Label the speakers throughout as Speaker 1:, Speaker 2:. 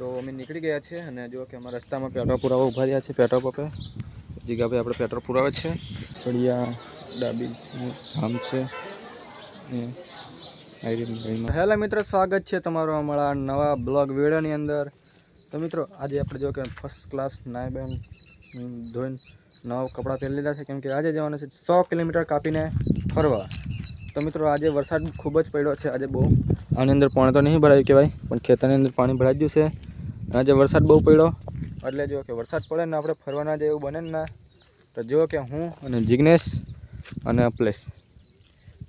Speaker 1: તો અમે નીકળી ગયા છીએ અને જો કે અમારા રસ્તામાં પેટ્રોલ પુરાવા ઊભા રહ્યા છે પેટ્રોલ પંપે. જીગાભાઈ આપણે પેટ્રોલ પુરાવે છે. ફળિયા ડાબી આમ છે. હેલો મિત્રો, સ્વાગત છે તમારું અમારા નવા બ્લોગ વિડીયોની અંદર. તો મિત્રો, આજે આપણે જો કે ફર્સ્ટ ક્લાસ નાય બેન ધોઈને નવા કપડાં પહેરી લીધા છે. કેમ કે આજે જવાનું છે સો કિલોમીટર કાપીને ફરવા. તો મિત્રો, આજે વરસાદ ખૂબ જ પડ્યો છે. આજે બહુ આની અંદર પાણી તો નહીં ભરાયું કહેવાય, પણ ખેતરની અંદર પાણી ભરાઈ ગયું છે. આજે વરસાદ બહુ પડ્યો, એટલે જો કે વરસાદ પડે ને આપણે ફરવાના જે એવું બને ને તો જો કે હું અને જિગ્નેશ અને અપલેશ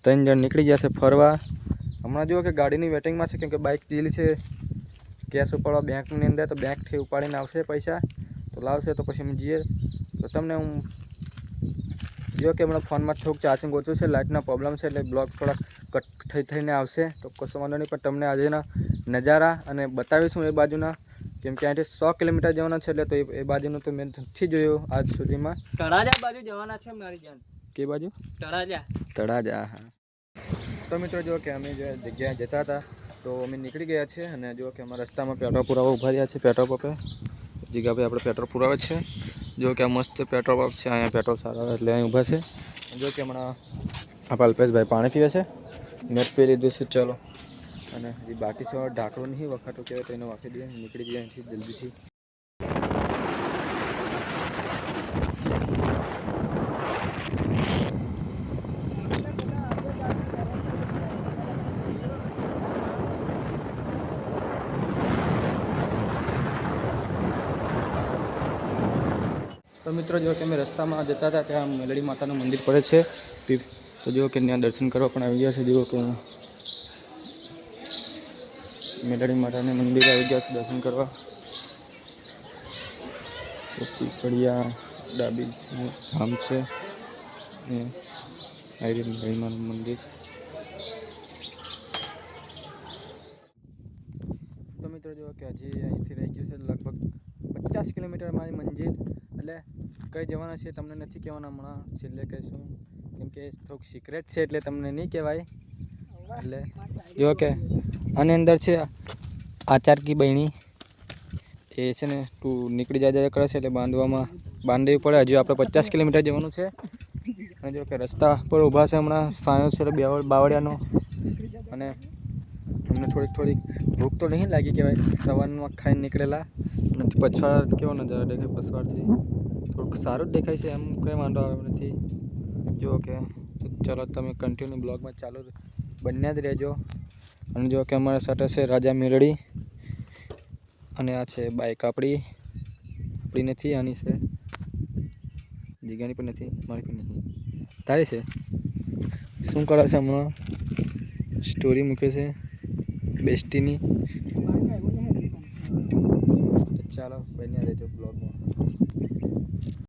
Speaker 1: ત્રણ જણ નીકળી ગયા છે ફરવા. હમણાં જુઓ કે ગાડીની વેટિંગમાં છે, કેમ કે બાઇક ડીલ છે કેશ ઉપાડવા બેંકની અંદર, તો બેંકથી ઉપાડીને આવશે પૈસા, તો લાવશે તો પછી અમે જઈએ. તો તમને હું જો કે હમણાં ફોનમાં થોડુંક ચાર્જિંગ ઓછું છે લાઇટના પ્રોબ્લેમ છે, એટલે બ્લોક થોડાક કટ થઈ થઈને આવશે. તો કશો વાંધો નહીં, પણ તમને આજેના નજારા અને બતાવીશું એ બાજુના. કેમ કે અહીંથી સો કિલોમીટર જવાના છે એટલે તો એ બાજુનું તો મેં નથી જોયું આજ સુધીમાં.
Speaker 2: તળાજા બાજુ જવાના છે મારી જાન.
Speaker 1: કે બાજુ?
Speaker 2: તળાજા.
Speaker 1: તળાજા હા. તો મિત્રો જો કે અમે જે જગ્યાએ જતા હતા તો અમે નીકળી ગયા છીએ અને જો કે અમારા રસ્તામાં પેટ્રોલ પુરાવા ઊભા રહ્યા છે પેટ્રોલ પંપે. જીગાભાઈ આપણે પેટ્રોલ પુરાવે છે. જો કે આ મસ્ત પેટ્રોલ પંપ છે અહીંયા પેટ્રોલ સારા એટલે અહીં ઊભા છે. જો કે હમણાં આપણા અલ્પેશભાઈ પાણી પીવે છે. મેં પી લીધું છે ચલો. અને હજી બાકી છે ઢાંકણું નહીં વખાટો કહેવાય તો એને વાંકી દઈએ. નીકળી જઈએ અહીંથી જલ્દીથી. તો મિત્રો, જો કે અમે રસ્તામાં જતા હતા, ત્યાં મેલડી માતાનું મંદિર પડે છે. તો જો કે ત્યાં દર્શન કરવા પણ આવી ગયા છે. જુઓ કે મેલડી માતાનું મંદિર આવી ગયા છે દર્શન કરવા. પીપળિયા, ડાબી ધામ છે. આવી મેલડી માનું મંદિર. તો મિત્રો જો કે હજી અહીંથી રહી ગયું છે લગભગ પચાસ કિલોમીટર મારી મંજિલ. એટલે કઈ જવાના છે તમને નથી કહેવાના, હમણાં છેલ્લે કહીશું. કેમ કે થોડુંક સિક્રેટ છે એટલે તમને નહીં કહેવાય. એટલે જો કે આની અંદર છે આચાર કી બહેણી એ છે ને તું નીકળી જાય કરે છે એટલે બાંધવામાં બાંધવી પડે. હજુ આપણે પચાસ કિલોમીટર જવાનું છે. અને જો કે રસ્તા પર ઊભા છે હમણાં સાયો છે બાવળિયાનો. અને અમને થોડીક થોડીક ભૂખ તો નહીં લાગી કહેવાય. સવારમાં ખાઈને નીકળેલા. અને પછવાડ કેવો નજારો દેખાય પછવાડથી થોડુંક સારું જ દેખાય છે, એમ કંઈ વાંધો આવ્યો નથી. જુઓ કે, ચલો તમે કન્ટિન્યુ બ્લોગમાં ચાલુ બન્યા જ રહેજો. અને જો કે અમારા સાથે છે રાજા મેલડી અને આ છે બાઇક આપણી આપણી નથી, આની છે. જીગાની પણ નથી, મારી પણ નથી. તારી છે? શું કરે છે હમણાં? સ્ટોરી મૂકે છે? બેસ્ટીની ચાલો, બન્યા રહેજો બ્લોગમાં